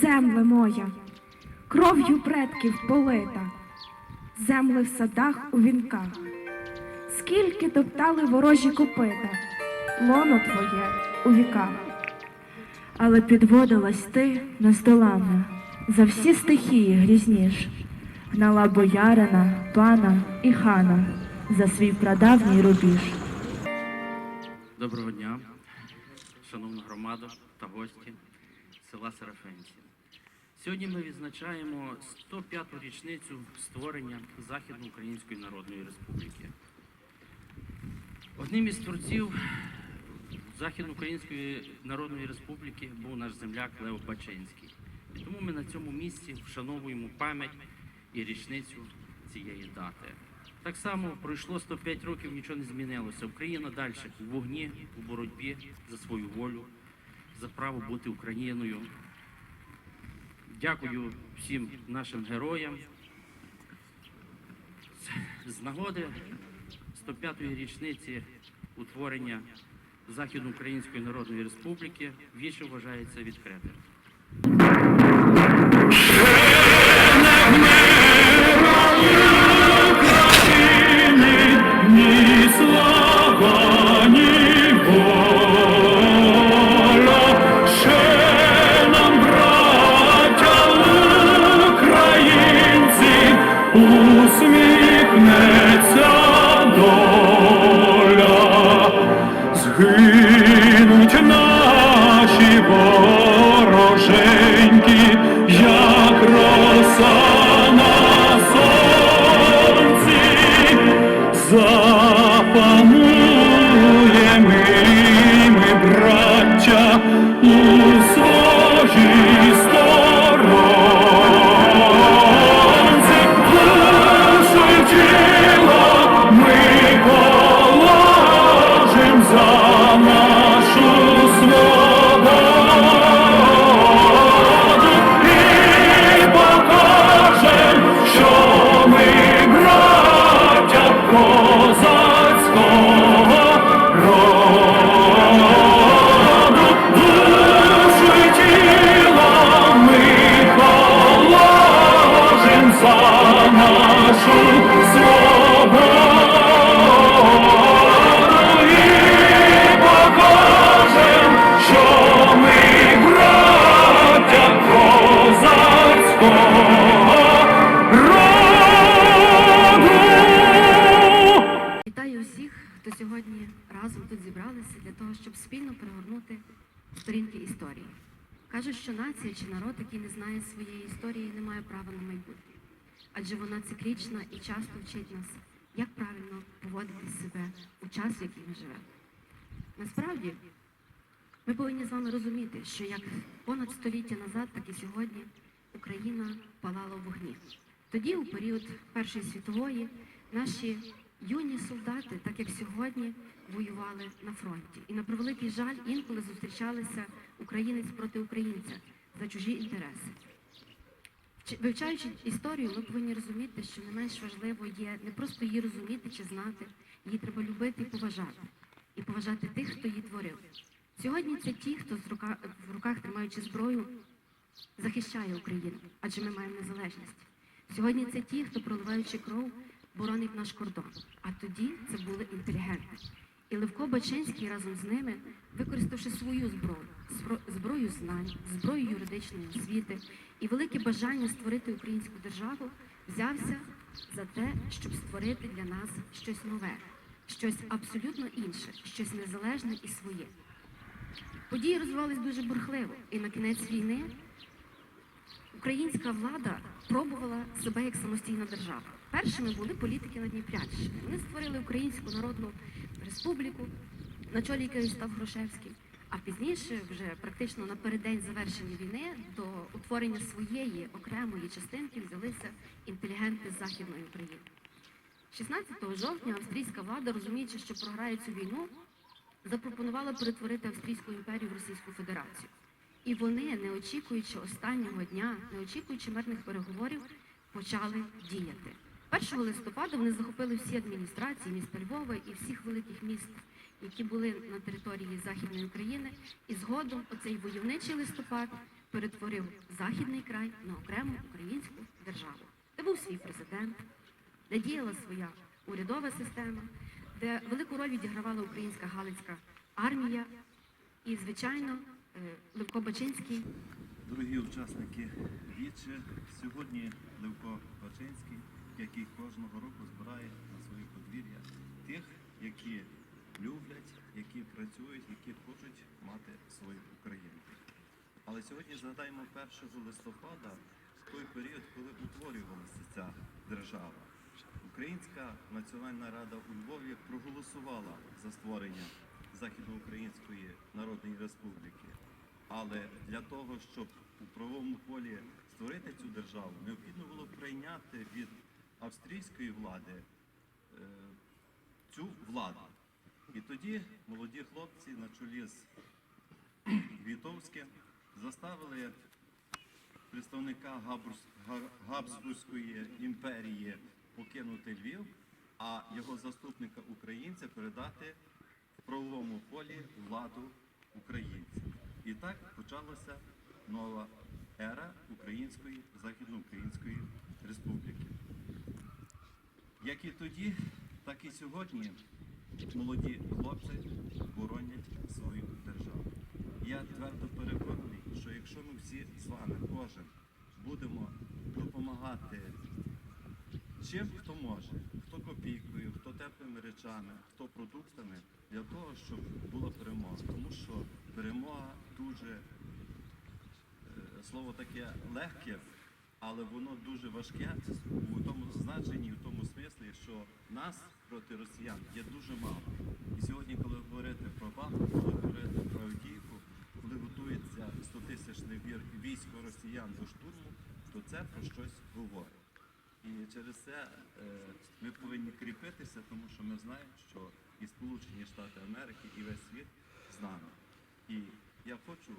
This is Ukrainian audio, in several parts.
земле моя, кров'ю предків полита, земли в садах у вінках, скільки топтали ворожі копита, лоно твоє у віках. Але підводилась ти нездоланна, за всі стихії грізніш, гнала боярина, пана і хана за свій прадавній рубіж. Доброго дня, шановна громада та гості села Серафенці. Сьогодні ми відзначаємо 105-ту річницю створення Західноукраїнської Народної Республіки. Одним із творців Західноукраїнської Народної Республіки був наш земляк Лео Бачинський. Тому ми на цьому місці вшановуємо пам'ять і річницю цієї дати. Так само пройшло 105 років, нічого не змінилося. Україна далі у вогні, у боротьбі за свою волю, за право бути Україною. Дякую всім нашим героям. З- нагоди 105-ї річниці утворення Західноукраїнської Народної Республіки віче вважається відкритим. Усміхнеться Вітаю усіх, хто сьогодні разом тут зібралися для того, щоб спільно перегорнути сторінки історії. Кажуть, що нація чи народ, який не знає своєї історії, не має права на майбутнє. Адже вона циклічна і часто вчить нас, як правильно поводити себе у час, в який ми живемо. Насправді, ми повинні з вами розуміти, що як понад століття назад, так і сьогодні Україна палала в вогні. Тоді, у період Першої світової, наші юні солдати, так як сьогодні, воювали на фронті. І на превеликий жаль інколи зустрічалися українець проти українця за чужі інтереси. Вивчаючи історію, ми повинні розуміти, що не менш важливо є не просто її розуміти чи знати, її треба любити і поважати. І поважати тих, хто її творив. Сьогодні це ті, хто в руках тримаючи зброю, захищає Україну, адже ми маємо незалежність. Сьогодні це ті, хто проливаючи кров, боронить наш кордон. А тоді це були інтелігенти. І Левко Бачинський разом з ними, використавши свою зброю, зброю знань, зброю юридичної освіти і велике бажання створити українську державу, взявся за те, щоб створити для нас щось нове, щось абсолютно інше, щось незалежне і своє. Події розвивались дуже бурхливо, і на кінець війни українська влада пробувала себе як самостійна держава. Першими були політики на Дніпрянщині. Вони створили Українську Народну Республіку, на чолі якої став Грушевський. А пізніше, вже практично напередодні завершення війни, до утворення своєї окремої частинки взялися інтелігенти Західної України. 16 жовтня австрійська влада, розуміючи, що програє цю війну, запропонувала перетворити Австрійську імперію в Російську Федерацію. І вони, не очікуючи останнього дня, не очікуючи мирних переговорів, почали діяти. 1 листопада вони захопили всі адміністрації міста Львова і всіх великих міст, які були на території Західної України. І згодом оцей войовничий листопад перетворив західний край на окрему українську державу, де був свій президент, де діяла своя урядова система, де велику роль відігравала українська Галицька армія і, звичайно, Левко Бачинський Дорогі учасники віче, сьогодні Левко Бачинський, який кожного року збирає на свої подвір'я тих, які люблять, які працюють, які хочуть мати свою Україну. Але сьогодні згадаємо 1 листопада, той період, коли утворювалася ця держава. Українська Національна Рада у Львові проголосувала за створення Західноукраїнської Народної Республіки. Але для того, щоб у правовому полі створити цю державу, необхідно було прийняти від австрійської влади е, цю владу. І тоді молоді хлопці на чолі з Вітовським заставили представника Габсбурзької імперії покинути Львів, а його заступника українця передати в правовому полі владу українців. І так почалася нова ера Української Західноукраїнської Республіки. Як і тоді, так і сьогодні молоді хлопці боронять свою державу. Я твердо переконаний, що якщо ми всі з вами, кожен, будемо допомагати чим хто може, хто копійкою, хто теплими речами, хто продуктами, для того, щоб була перемога. Тому що перемога дуже е, слово таке легке, але воно дуже важке у тому значенні, в тому смислі, що нас проти росіян є дуже мало. І сьогодні, коли говорити про Бахмут, коли говорити про Авдіївку, коли готується 100-тисячне вір- військо росіян до штурму, то це про щось говорить. І через це е, ми повинні кріпитися, тому що ми знаємо, що і Сполучені Штати Америки, і весь світ з нами. І я хочу,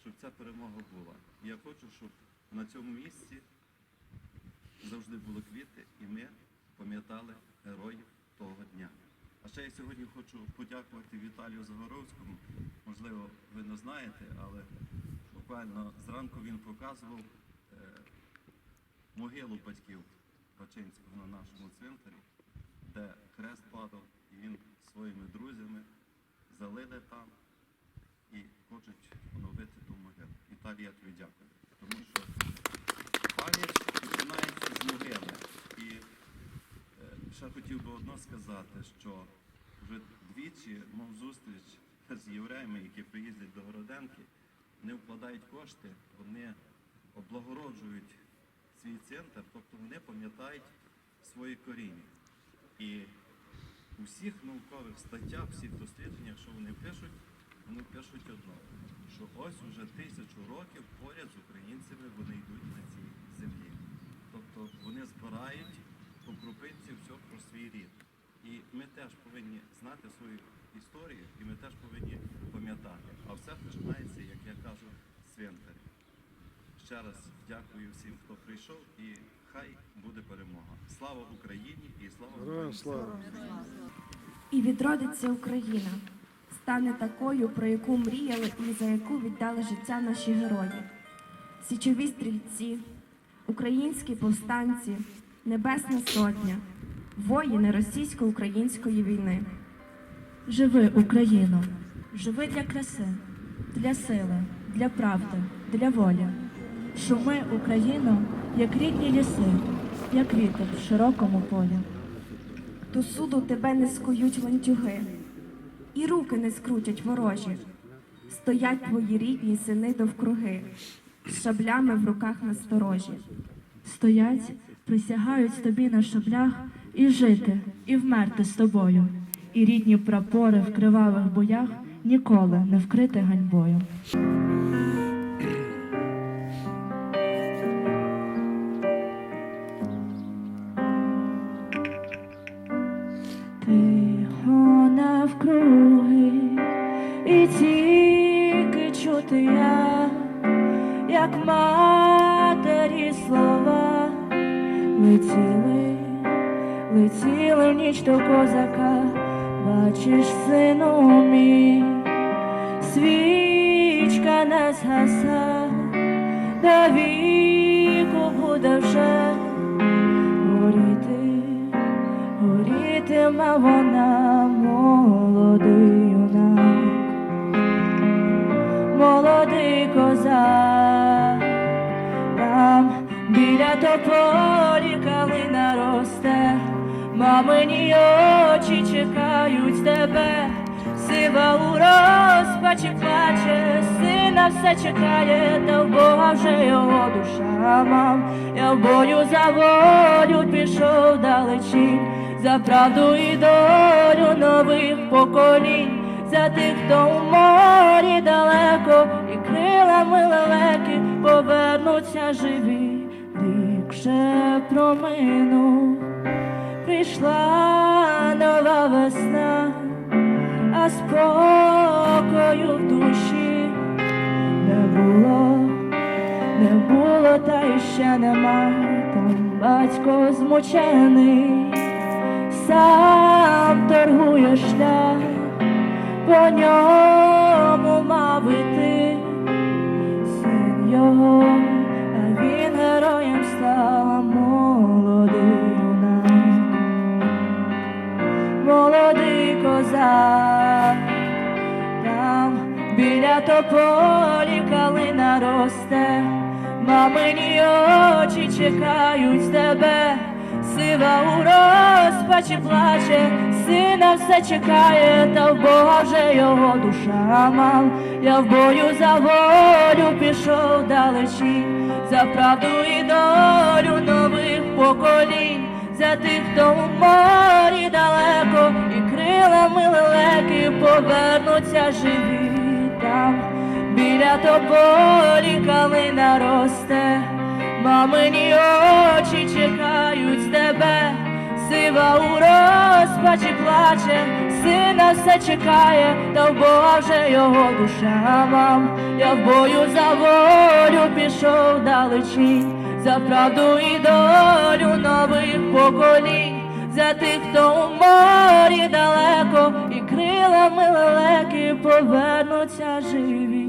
щоб ця перемога була. Я хочу, щоб на цьому місці завжди були квіти, і ми пам'ятали героїв того дня. А ще я сьогодні хочу подякувати Віталію Загоровському. Можливо, ви не знаєте, але буквально зранку він показував е, могилу батьків Бачинського на нашому цвинтарі, де хрест падав, і він своїми друзями залили там і хочуть оновити ту могилу. Тобі дякую. Тому що пам'ять починається з могили. І е, ще хотів би одно сказати, що вже двічі мав зустріч з євреями, які приїздять до Городенки, не вкладають кошти, вони облагороджують свій центр, тобто вони пам'ятають свої коріння. І у всіх наукових статтях, всіх дослідженнях, що вони пишуть, вони пишуть одно, що ось уже тисячу років поряд з українцями вони йдуть на цій землі. Тобто вони збирають по крупинці все про свій рід. І ми теж повинні знати свою історію, і ми теж повинні пам'ятати. А все починається, як я кажу, з цвинтаря. Ще раз дякую всім, хто прийшов, і хай буде перемога. Слава Україні і слава Україні! слава! І відродиться Україна, стане такою, про яку мріяли і за яку віддали життя наші герої. Січові стрільці, українські повстанці, Небесна Сотня, воїни російсько-української війни. Живи, Україно, живи для краси, для сили, для правди, для волі. Шуми, Україно, як рідні ліси, як вітер в широкому полі. До суду тебе не скують ланцюги, і руки не скрутять ворожі. Стоять твої рідні сини довкруги, з шаблями в руках насторожі. Стоять, присягають тобі на шаблях і жити, і вмерти з тобою. І рідні прапори в кривавих боях ніколи не вкрити ганьбою. І тільки чути я, як матері слова. Летіли, летіли в ніч до козака, бачиш, сину мій, свічка не згаса, до віку буде вже горіти, горітиме вона молодий юнак, молодий козак, там біля тополі калина росте, мамині очі чекають тебе, сива у розпачі плаче, сина все чекає, та в Бога вже його душа. Мам. Я в бою за волю пішов далечі, за правду і долю нових поколінь, за тих, хто у морі далеко, і крилами лелеки повернуться живі, рік вже проминув, прийшла нова весна, а спокою в душі не було, не було, та й ще нема, там батько змучений, сам торгує шлях, по ньому мав іти. Син його, а він героєм став молодий молодий козак, там біля тополі калина росте, мамині очі чекають тебе, сива у розпачі плаче, сина все чекає, та в Бога вже його душа мав. Я в бою за волю пішов далечі, за правду і долю нових поколінь. За тих, хто у морі далеко, і крилами лелеки повернуться живі там, біля тополі калина росте, мамині очі чекають тебе, сива у плаче, сина все чекає, та в Бога вже його душа мам. Я в бою за волю пішов далечі, за правду і долю нових поколінь, за тих, хто у морі далеко, і крилами лелеки повернуться живі.